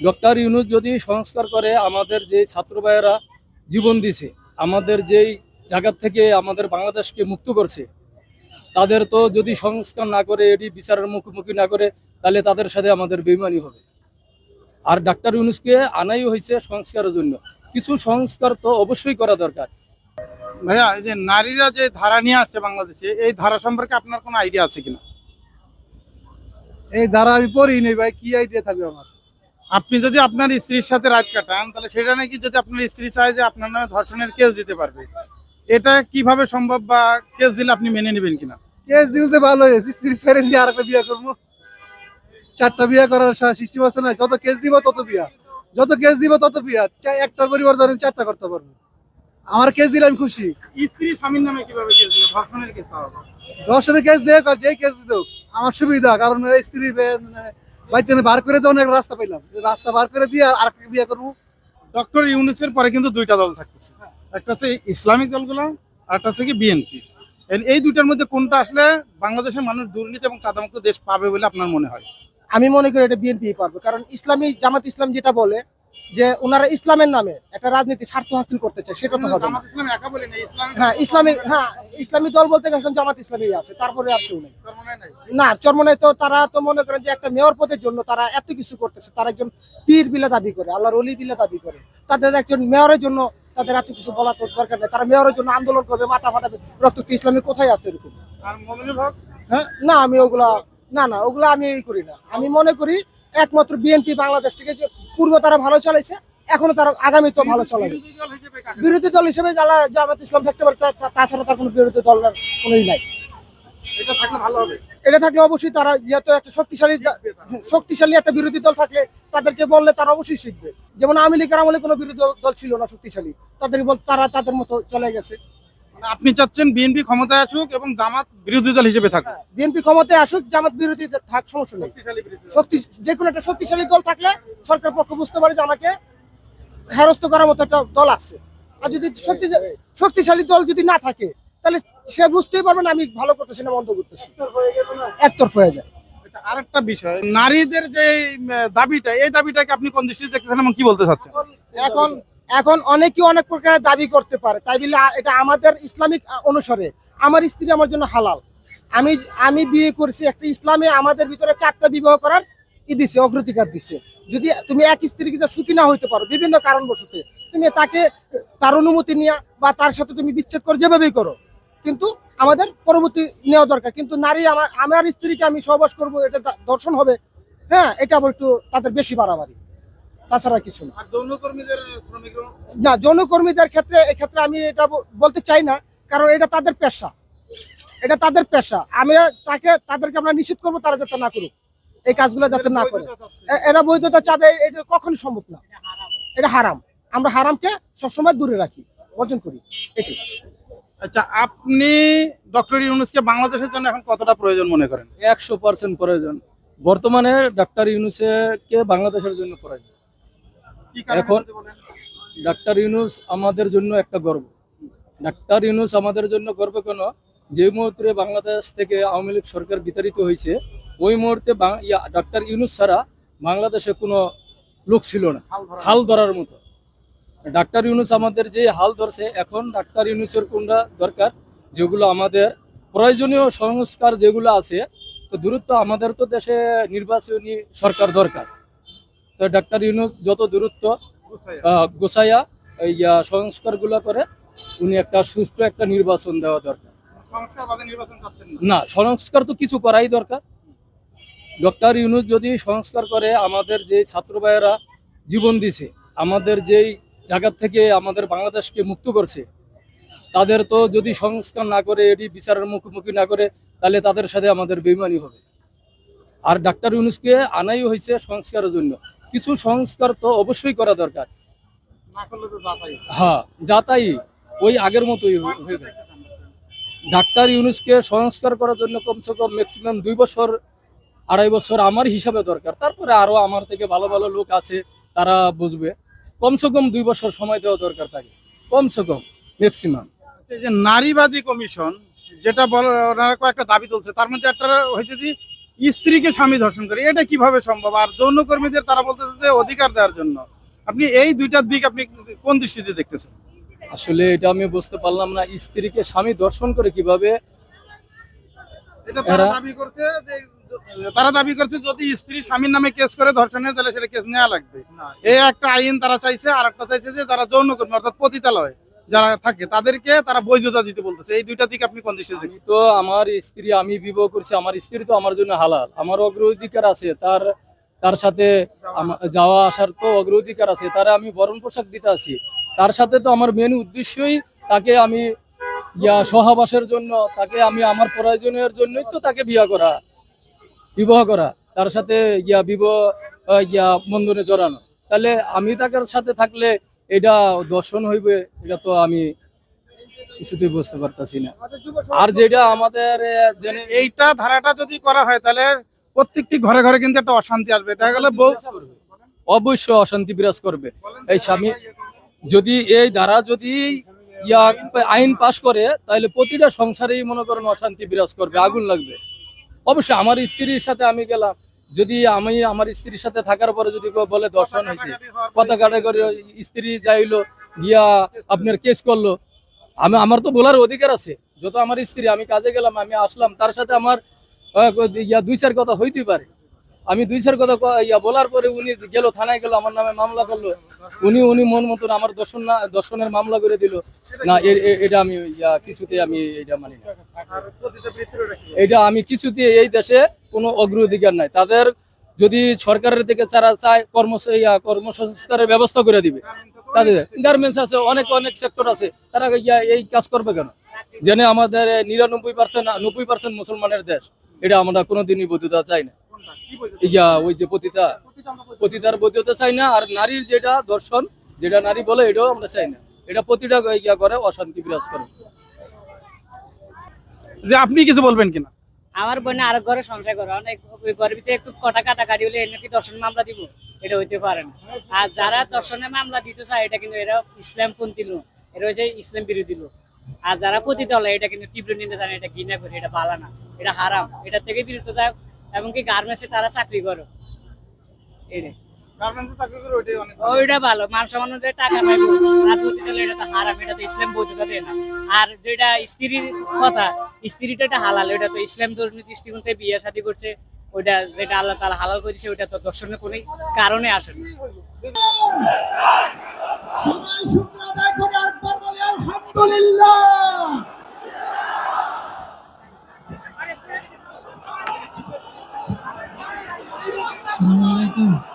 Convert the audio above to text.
Doctor Yunus যদি সংস্কার করে আমাদের যে ছাত্র ভাইয়েরা জীবন দিছে আমাদের যেই জায়গার থেকে আমাদের বাংলাদেশকে মুক্ত করছে তাদের তো যদি সংস্কার না করে এটি বিচারের মুখোমুখি না করে তাহলে তাদের সাথে আমাদের বেইমানি হবে। আর ডাক্তার ইউনুসকে আনাই হয়েছে সংস্কারের জন্য। কিছু সংস্কার তো অবশ্যই করা দরকার। ভাইয়া এই যে নারীরা যে ধারা নিয়ে আসছে বাংলাদেশে এই ধারা সম্পর্কে আপনার কোনো আইডিয়া আছে কিনা? এই ধারা আমি পড়ি নেই ভাই কি আইডিয়া থাকবে আমার? আপনি যদি আপনার স্ত্রীর সাথে রাত কাটান তাহলে সেটা নাকি যদি আপনার স্ত্রী চায় যে আপনার নামে ধর্ষণের কেস দিতে পারবে। এটা কীভাবে সম্ভব বা কেস দিলে আপনি মেনে নেবেন কিনা? কেস দিতে ভালো হয়েছে স্ত্রী ছেড়ে দিয়ে আরেকটা বিয়ে করব। চারটা বিয়ে করার সিস্টেম আছে না যত কেস দিব তত বিয়া। যত কেস দিব তত বিয়া। চাই একটার পরিবার ধরেন চারটা করতে পারব। আমার কেস দিলে আমি খুশি। স্ত্রী স্বামীর নামে কীভাবে কেস দিবে? ধর্ষণের কেস দর্শনের কেস দেখ আর যেই কেস দিত আমার সুবিধা কারণ স্ত্রী বাড়িতে বার করে দেওয়ার অনেক রাস্তা পাইলাম। রাস্তা বার করে দিয়ে আর একটা বিয়ে করব। ডক্টর ইউনুসের পরে কিন্তু দুইটা দল থাকতেছে। একটা হচ্ছে ইসলামিক দলগুলো আর একটা হচ্ছে কি বিএনপি। এই দুইটার মধ্যে কোনটা আসলে বাংলাদেশের মানুষ দুর্নীতি এবং সাদামুক্ত দেশ পাবে বলে আপনার মনে হয়? আমি মনে করি এটা বিএনপি পারবে কারণ ইসলামী জামাত ইসলাম যেটা বলে যে ওনারা ইসলামের নামে একটা রাজনীতি স্বার্থ হাসিল করতে চায় সেটা তো হবে ইসলাম হ্যাঁ ইসলামিক হ্যাঁ ইসলামী দল বলতে এখন জামাত ইসলামী আছে তারপরে আর কেউ নেই। না চরমনায় তো তারা তো মনে করেন যে একটা মেয়র পদের জন্য তারা এত কিছু করতেছে তারা একজন পীর বিলে দাবি করে আল্লাহর অলি বিলে দাবি করে। তাদের একজন মেয়রের জন্য তাদের এত কিছু বলা তো দরকার নেই তারা মেয়রের জন্য আন্দোলন করবে মাথা ফাটাবে রক্ত ইসলামী কোথায় আছে এরকম? হ্যাঁ না আমি ওগুলা না না ওগুলা আমি এই করি না। আমি মনে করি একমাত্র বিএনপি বাংলাদেশ থেকে যে পূর্ব তারা ভালো চালাইছে এখনও তারা আগামী তো ভালো চালাবে। বিরোধী দল হিসেবে যারা জামাত ইসলাম থাকতে পারে তাছাড়া তার কোনো বিরোধী দল কোনোই নাই। এটা থাকলে ভালো হবে। এটা থাকলে অবশ্যই তারা যেহেতু একটা শক্তিশালী শক্তিশালী একটা বিরোধী দল থাকলে তাদেরকে বললে তারা অবশ্যই শিখবে। যেমন আওয়ামী লীগের আমলে কোনো বিরোধী দল- ছিল না শক্তিশালী। তাদেরকে বল তারা তাদের মতো চলে গেছে। আপনি চাচ্ছেন বিএনপি ক্ষমতায় আসুক এবং জামাত বিরোধী দল হিসেবে থাকুক। বিএনপি ক্ষমতায় আসুক জামাত বিরোধী থাক সমস্যা নেই। শক্তি যে কোনো একটা শক্তিশালী দল থাকলে সরকার পক্ষ বুঝতে পারে যে আমাকে হেরস্ত করার মতো একটা দল আছে। আর যদি শক্তি শক্তিশালী দল যদি না থাকে তাহলে সে বুঝতেই পারবে না আমি ভালো করতেছি না মন্দ করতেছি। একতরফ হয়ে যায়। আচ্ছা, আরেকটা বিষয় নারীদের যে দাবিটা এই দাবিটাকে আপনি কোন দৃষ্টিতে দেখতেছেন এবং কি বলতে চাচ্ছেন? এখন এখন অনেকেই অনেক প্রকার দাবি করতে পারে। তাই বলে এটা আমাদের ইসলামিক অনুসারে। আমার স্ত্রী আমার জন্য হালাল। আমি আমি বিয়ে করছি একটা ইসলামে আমাদের ভিতরে চারটা বিবাহ করার ই দিছে, অগ্রাধিকার দিছে। যদি তুমি এক স্ত্রীর কিন্তু সুখী না হইতে পারো, বিভিন্ন কারণবশত, তুমি তাকে, তার অনুমতি নিয়ে বা তার সাথে তুমি বিচ্ছেদ করো যেভাবেই করো, কিন্তু আমাদের পরবর্তী নেওয়া দরকার। কিন্তু নারী আমার আমার স্ত্রীকে আমি সহবাস করব, এটা দর্শন হবে। হ্যাঁ এটা আবার একটু তাদের বেশি বাড়াবাড়ি। তাছাড়া কিছু না। না যৌনকর্মীদের ক্ষেত্রে এক্ষেত্রে আমি এটা বলতে চাই না কারণ এটা তাদের পেশা। এটা তাদের পেশা। আমি তাকে তাদেরকে আমরা নিষেধ করব তারা যাতে না করুক। এই কাজগুলো যাতে না করে। এরা বৈধতা চাবে এটা কখনই সম্ভব না। এটা হারাম। আমরা হারামকে সবসময় দূরে রাখি বর্জন করি। এটি আচ্ছা আপনি ডক্টর ইউনুসকে বাংলাদেশের জন্য এখন কতটা প্রয়োজন মনে করেন? একশো পার্সেন্ট প্রয়োজন। বর্তমানে ডক্টর ইউনুসকে বাংলাদেশের জন্য প্রয়োজন। এখন- ডাক্তার ইউনুস আমাদের জন্য একটা গর্ব। ডাক্তার ইউনুস আমাদের জন্য গর্ব কেন? যে মুহূর্তে বাংলাদেশ থেকে আওয়ামী লীগ সরকার বিতাড়িত হয়েছে ওই মুহূর্তে ডাক্তার ইউনুস ছাড়া বাংলাদেশে কোনো লোক ছিল না। হাল হাল ধরার মতো। ডাক্তার ইউনুস আমাদের যে হাল ধরছে এখন ডাক্তার ইউনুসের কোনটা দরকার? যেগুলো আমাদের প্রয়োজনীয় সংস্কার যেগুলো আছে তো দূরত্ব আমাদের তো দেশে নির্বাচনী সরকার দরকার। তো ডাক্তার ইউনুস যত দূরত্ব এই আহ, সংস্কারগুলো করে উনি একটা সুষ্ঠু একটা নির্বাচন দেওয়া দরকার। না? সংস্কার তো কিছু করাই দরকার। ডক্টর ইউনুস যদি সংস্কার করে আমাদের যে ছাত্র ভাইয়েরা জীবন দিছে আমাদের যেই জায়গার থেকে আমাদের বাংলাদেশকে মুক্ত করছে তাদের তো যদি সংস্কার না করে এটি বিচারের মুখোমুখি না করে তাহলে তাদের সাথে আমাদের বেইমানি হবে। আর ডাক্তার ইউনুসকে আনাই হয়েছে সংস্কারের জন্য। কিছু সংস্কার তো অবশ্যই করা দরকার। যাতাই হ্যাঁ যা তাই ওই আগের মতোই হয়ে গেল ডাক্তার ইউনুসকে সংস্কার করার জন্য কমসে কম ম্যাক্সিমাম দুই বছর আড়াই বছর আমার হিসাবে দরকার। তারপরে আরও আমার থেকে ভালো ভালো লোক আছে তারা বুঝবে। কমসে কম দুই বছর সময় দেওয়া দরকার থাকে কমসে কম ম্যাক্সিমাম এই যে নারীবাদী কমিশন যেটা বল ওনারা কয়েকটা দাবি তুলছে। তার মধ্যে একটা হয়েছে যে স্ত্রীকে স্বামী ধর্ষণ করে এটা কীভাবে সম্ভব? আর যৌনকর্মীদের তারা বলতেছে যে অধিকার দেওয়ার জন্য। আপনি এই দুইটার দিক আপনি কোন দৃষ্টিতে দেখতেছেন? আসলে এটা আমি বুঝতে পারলাম না স্ত্রীকে স্বামী দর্শন করে কীভাবে? তারা এরা- দাবি করছে যে তারা দাবি করছে যদি স্ত্রী স্বামীর নামে কেস করে ধর্ষণের তাহলে সেটা কেস নেওয়া লাগবে। এই একটা আইন তারা চাইছে আর একটা চাইছে যে যারা যৌনকর্মী অর্থাৎ পতিতালয় যারা থাকে তাদেরকে তারা বৈধতা দিতে বলতেছে। এই দুইটা দিক আপনি কোন দৃষ্টিতে দেখেন আমি তো আমার স্ত্রী আমি বিবাহ করছি আমার স্ত্রী তো আমার জন্য হালাল। আমার অগ্রাধিকার আছে তার তার সাথে যাওয়া আসার তো অগ্রাধিকার আছে তারা আমি বরণ পোশাক দিতে আছি। তার সাথে তো আমার মেন উদ্দেশ্যই তাকে আমি ইয়া সহবাসের জন্য তাকে আমি আমার প্রয়োজনের জন্যই তো তাকে বিয়ে করা বিবাহ করা তার সাথে ইয়া বিবাহ ইয়া বন্ধনে জড়ানো। তাহলে আমি তার সাথে থাকলে এটা দর্শন হইবে এটা তো আমি কিছুতেই বুঝতে পারতাছি না। আর যেটা আমাদের এইটা ধারাটা যদি করা হয় তাহলে প্রত্যেকটি ঘরে ঘরে কিন্তু একটা অশান্তি আসবে। দেখা গেল বউ। অবশ্যই অশান্তি বিরাজ করবে। এই স্বামী যদি এই দ্বারা যদি ইয়া আইন পাশ করে তাহলে প্রতিটা সংসারেই মনে করেন অশান্তি বিরাজ করবে আগুন লাগবে। অবশ্যই আমার স্ত্রীর সাথে আমি গেলাম। যদি আমি আমার স্ত্রীর সাথে থাকার পরে যদি বলে দর্শন হয়েছে, কথা কাটাকাটি স্ত্রী যাইলো, গিয়া আপনার কেস করল। আমি, আমার তো বলার অধিকার আছে। যত আমার স্ত্রী, আমি কাজে গেলাম, আমি আসলাম, তার সাথে আমার দুই চার কথা হইতেই পারে। আমি দুই চার কথা ইয়া বলার পরে উনি গেল, থানায় গেল, আমার নামে মামলা করল। উনি উনি মন মতন আমার দর্শন না দর্শনের মামলা করে দিল। না এটা আমি, ইয়া, কিছুতে আমি এটা মানি না। এটা আমি কিছুতে এই দেশে কোনো অগ্রাধিকার নাই। তাদের যদি সরকারের থেকে যারা চায়, কর্ম কর্মসংস্কারের ব্যবস্থা করে দিবে। তাদের গার্মেন্টস আছে, অনেক অনেক সেক্টর আছে। তারা ইয়া, এই কাজ করবে কেন? জেনে আমাদের নিরানব্বই পার্সেন্ট, নব্বই পার্সেন্ট মুসলমানের দেশ। এটা আমরা কোনোদিনই বৈধতা চাই না? ইয়া ওই যে পতিতা। পতিতার বৈধতা চাই না আর নারীর যেটা দর্শন যেটা নারী বলে এটাও আমরা চাই না। এটা প্রতিটা ইয়া করে অশান্তি বিরাজ করে। যে আপনি কিছু বলবেন কিনা? আমার বোনে আরেক ঘরে সংসার করে অনেক ভিতরে একটু কটা কাটাকাটি হলে এর নাকি দর্শন মামলা দিব? এটা হইতে পারে না। আর যারা দর্শনের মামলা দিতে চায় এটা কিন্তু এরা ইসলাম পন্থী লোক। এরা হচ্ছে ইসলাম বিরোধী লোক। আর যারা পতিতলে এটা কিন্তু তীব্র নিন্দা জানে এটা ঘৃণা করে এটা ভালো না এটা হারাম। এটা থেকে বিরত যায় এমনকি গার্মেন্টসে তারা চাকরি করো। এটা গার্মেন্টসে চাকরি করে ওইটাই অনেক ভালো। ওইটা ভালো। মান সম্মান অনুযায়ী টাকা পাইবো এটা তো হারাম এটা তো ইসলাম বৈধতা দেয় না। আর যেটা স্ত্রীর কথা স্ত্রীটা এটা হালাল ওটা তো ইসলাম ধর্মীয় দৃষ্টিকোণ থেকে বিয়ে শাদী করছে ওইটা যেটা আল্লাহ তালা হালাল ওইটা তো দর্শনের কোনো কারণে আসে না আলহামদুলিল্লাহ। 哆啦 a.